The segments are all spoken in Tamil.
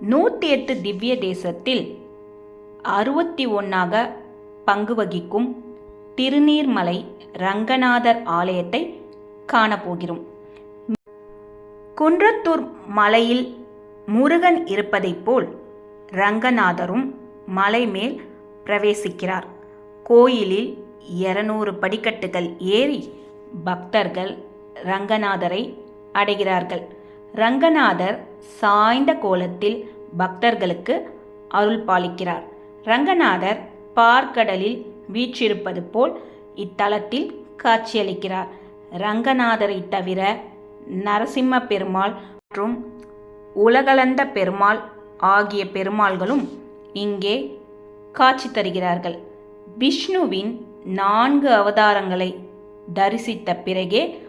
நூற்றி எட்டு திவ்ய தேசத்தில் அறுபத்தி ஒன்றாக பங்கு வகிக்கும் திருநீர்மலை ரங்கநாதர் ஆலயத்தை காணப்போகிறோம். குன்றத்தூர் மலையில் முருகன் இருப்பதைப் போல் ரங்கநாதரும் மலை மேல் பிரவேசிக்கிறார். கோயிலில் இருநூறு படிக்கட்டுகள் ஏறி பக்தர்கள் ரங்கநாதரை அடைகிறார்கள். ரங்கநாதர் சாய்ந்த கோலத்தில் பக்தர்களுக்கு அருள் பாலிக்கிறார். ரங்கநாதர் பார்க்கடலில் வீற்றிருப்பது போல் இத்தலத்தில் காட்சியளிக்கிறார். ரங்கநாதரை தவிர நரசிம்ம பெருமாள் மற்றும் உலகளந்த பெருமாள் ஆகிய பெருமாள்களும் இங்கே காட்சி தருகிறார்கள். விஷ்ணுவின் நான்கு அவதாரங்களை தரிசித்த பிறகே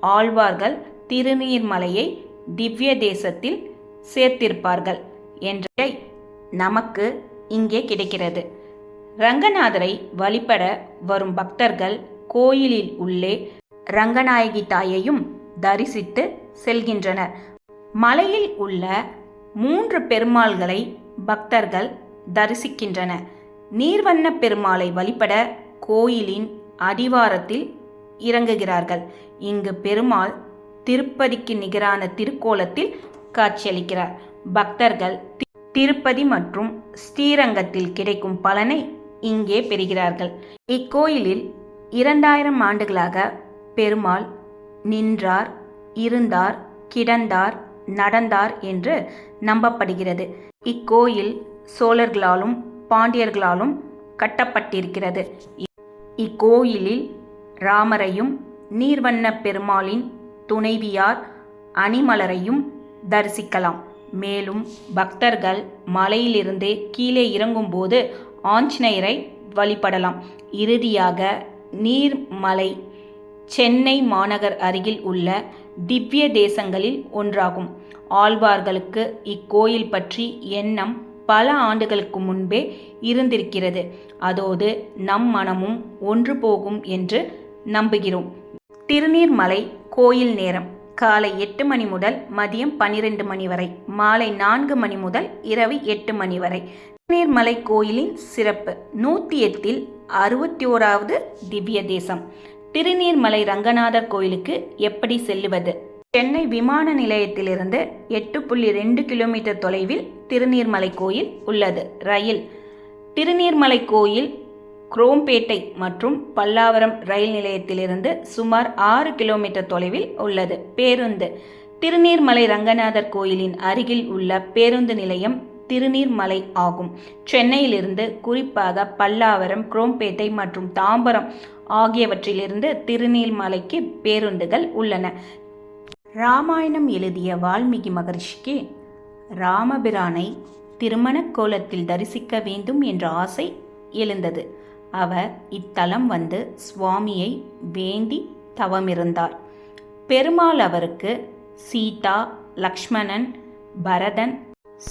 ஆழ்வார்கள் திருநீர்மலையை திவ்ய தேசத்தில் சேர்த்திருப்பார்கள் என்ற நமக்கு இங்கே கிடைக்கிறது. ரங்கநாதரை வழிபட வரும் பக்தர்கள் கோயிலில் உள்ளே ரங்கநாயகி தாயையும் தரிசித்து செல்கின்றனர். மலையில் உள்ள மூன்று பெருமாள்களை பக்தர்கள் தரிசிக்கின்றனர். நீர்வண்ண பெருமாளை வழிபட கோயிலின் அடிவாரத்தில் இறங்குகிறார்கள். இங்கு பெருமாள் திருப்பதிக்கு நிகரான திருக்கோலத்தில் காட்சியளிக்கிறார். பக்தர்கள் திருப்பதி மற்றும் ஸ்ரீரங்கத்தில் கிடைக்கும் பலனை இங்கே பெறுகிறார்கள். இக்கோயிலில் இரண்டாயிரம் ஆண்டுகளாக பெருமாள் நின்றார் இருந்தார் கிடந்தார் நடந்தார் என்று நம்பப்படுகிறது. இக்கோயில் சோழர்களாலும் பாண்டியர்களாலும் கட்டப்பட்டிருக்கிறது. இக்கோயிலில் ராமரையும் நீர்வண்ண பெருமாளின் துணைவியார் அணிமலரையும் தரிசிக்கலாம். மேலும் பக்தர்கள் மலையிலிருந்து கீழே இறங்கும்போது ஆஞ்சநேயரை வழிபடலாம். இறுதியாக நீர்மலை சென்னை மாநகர் அருகில் உள்ள திவ்ய தேசங்களில் ஒன்றாகும். ஆழ்வார்களுக்கு இக்கோயில் பற்றி எண்ணம் பல ஆண்டுகளுக்கு முன்பே இருந்திருக்கிறது. அதோடு நம் மனமும் ஒன்று போகும் என்று நம்புகிறோம். திருநீர்மலை கோயில் நேரம். காலை எட்டு மணி முதல் மதியம் பன்னிரண்டு மணி வரை. மாலை நான்கு மணி முதல் இரவு எட்டு மணி வரை. திருநீர்மலை கோயிலின் சிறப்பு. நூற்றி எட்டில் அறுபத்தி ஓராவது திவ்ய தேசம். திருநீர்மலை ரங்கநாதர் கோயிலுக்கு எப்படி செல்லுவது? சென்னை விமான நிலையத்திலிருந்து எட்டு புள்ளி ரெண்டு கிலோமீட்டர் தொலைவில் திருநீர்மலை கோயில் உள்ளது. ரயில். திருநீர்மலை கோயில் குரோம்பேட்டை மற்றும் பல்லாவரம் ரயில் நிலையத்திலிருந்து சுமார் ஆறு கிலோமீட்டர் தொலைவில் உள்ளது. பேருந்து. திருநீர்மலை ரங்கநாதர் கோயிலின் அருகில் உள்ள பேருந்து நிலையம் திருநீர்மலை ஆகும். சென்னையிலிருந்து குறிப்பாக பல்லாவரம் குரோம்பேட்டை மற்றும் தாம்பரம் ஆகியவற்றிலிருந்து திருநீர்மலைக்கு பேருந்துகள் உள்ளன. ராமாயணம் எழுதிய வால்மீகி மகரிஷிக்கு ராமபிரானை திருமணக் கோலத்தில் தரிசிக்க வேண்டும் என்ற ஆசை எழுந்தது. அவர் இத்தலம் வந்து சுவாமியை வேண்டி தவமிருந்தார். பெருமாள் அவருக்கு சீதா லக்ஷ்மணன் பரதன்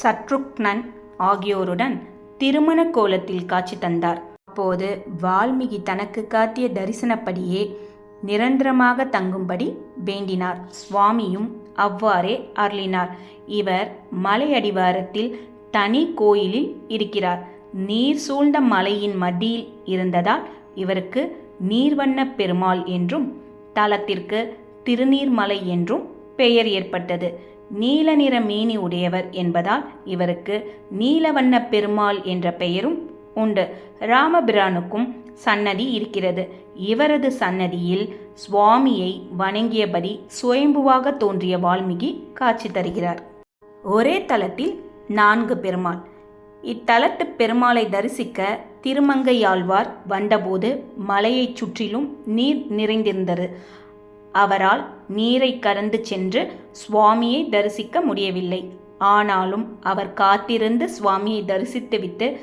சத்ருக்னன் ஆகியோருடன் திருமண கோலத்தில் காட்சி தந்தார். அப்போது வால்மீகி தனக்கு காட்டிய தரிசனப்படியே நிரந்தரமாக தங்கும்படி வேண்டினார். சுவாமியும் அவ்வாறே அருளினார். இவர் மலையடிவாரத்தில் தனி கோயிலில் இருக்கிறார். நீர் சூழ்ந்த மலையின் மத்தியில் இருந்ததால் இவருக்கு நீர்வண்ண பெருமாள் என்றும் தலத்திற்கு திருநீர்மலை என்றும் பெயர் ஏற்பட்டது. நீல நிற மேனி உடையவர் என்பதால் இவருக்கு நீலவண்ண பெருமாள் என்ற பெயரும் உண்டு. ராமபிரானுக்கும் சன்னதி இருக்கிறது. இவரது சன்னதியில் சுவாமியை வணங்கியபடி சுயம்புவாக தோன்றிய வால்மீகி காட்சி தருகிறார். ஒரே தலத்தில் நான்கு பெருமாள். இத்தலத்து பெருமாளை தரிசிக்க திருமங்கையாழ்வார் வந்தபோது மலையைச் சுற்றிலும் நீர் நிறைந்திருந்தது. அவரால் நீரை கடந்து சென்று சுவாமியை தரிசிக்க முடியவில்லை. ஆனாலும் அவர் காத்திருந்து சுவாமியை தரிசித்துவிட்டு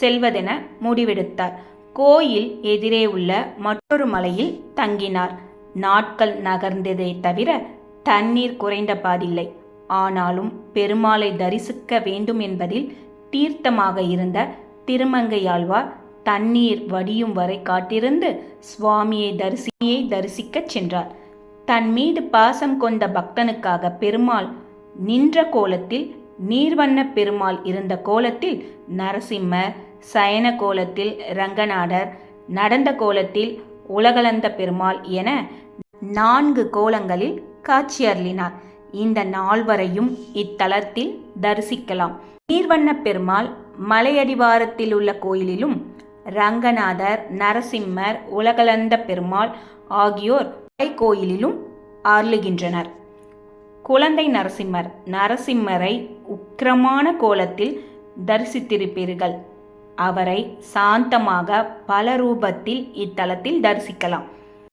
செல்வதென முடிவெடுத்தார். கோயில் எதிரே உள்ள மற்றொரு மலையில் தங்கினார். நாட்கள் நகர்ந்ததே தவிர தண்ணீர் குறைந்த பாதில்லை. ஆனாலும் பெருமாளை தரிசிக்க வேண்டும் என்பதில் தீர்த்தமாக இருந்த திருமங்கையாழ்வார் தண்ணீர் வடியும் வரை காத்திருந்து சுவாமியை தரிசியை தரிசிக்கச் சென்றார். தன் மீது பாசம் கொண்ட பக்தனுக்காக பெருமாள் நின்ற கோலத்தில் நீர்வண்ண பெருமாள் இருந்த கோலத்தில் நரசிம்மர் சயன கோலத்தில் ரங்கநாடர் நடந்த கோலத்தில் உலகளந்த பெருமாள் என நான்கு கோலங்களில் காட்சியருளினார். இந்த நால்வரையும் இத்தலத்தில் தரிசிக்கலாம். நீர்வண்ண பெருமாள் மலையடிவாரத்தில் உள்ள கோயிலிலும் ரங்கநாதர் நரசிம்மர் உலகளந்த பெருமாள் ஆகியோர் கோயிலிலும் அருளுகின்றனர் குழந்தை நரசிம்மர் நரசிம்மரை உக்கிரமான கோலத்தில் தரிசித்திருப்பீர்கள். அவரை சாந்தமாக பல ரூபத்தில் இத்தலத்தில் தரிசிக்கலாம்.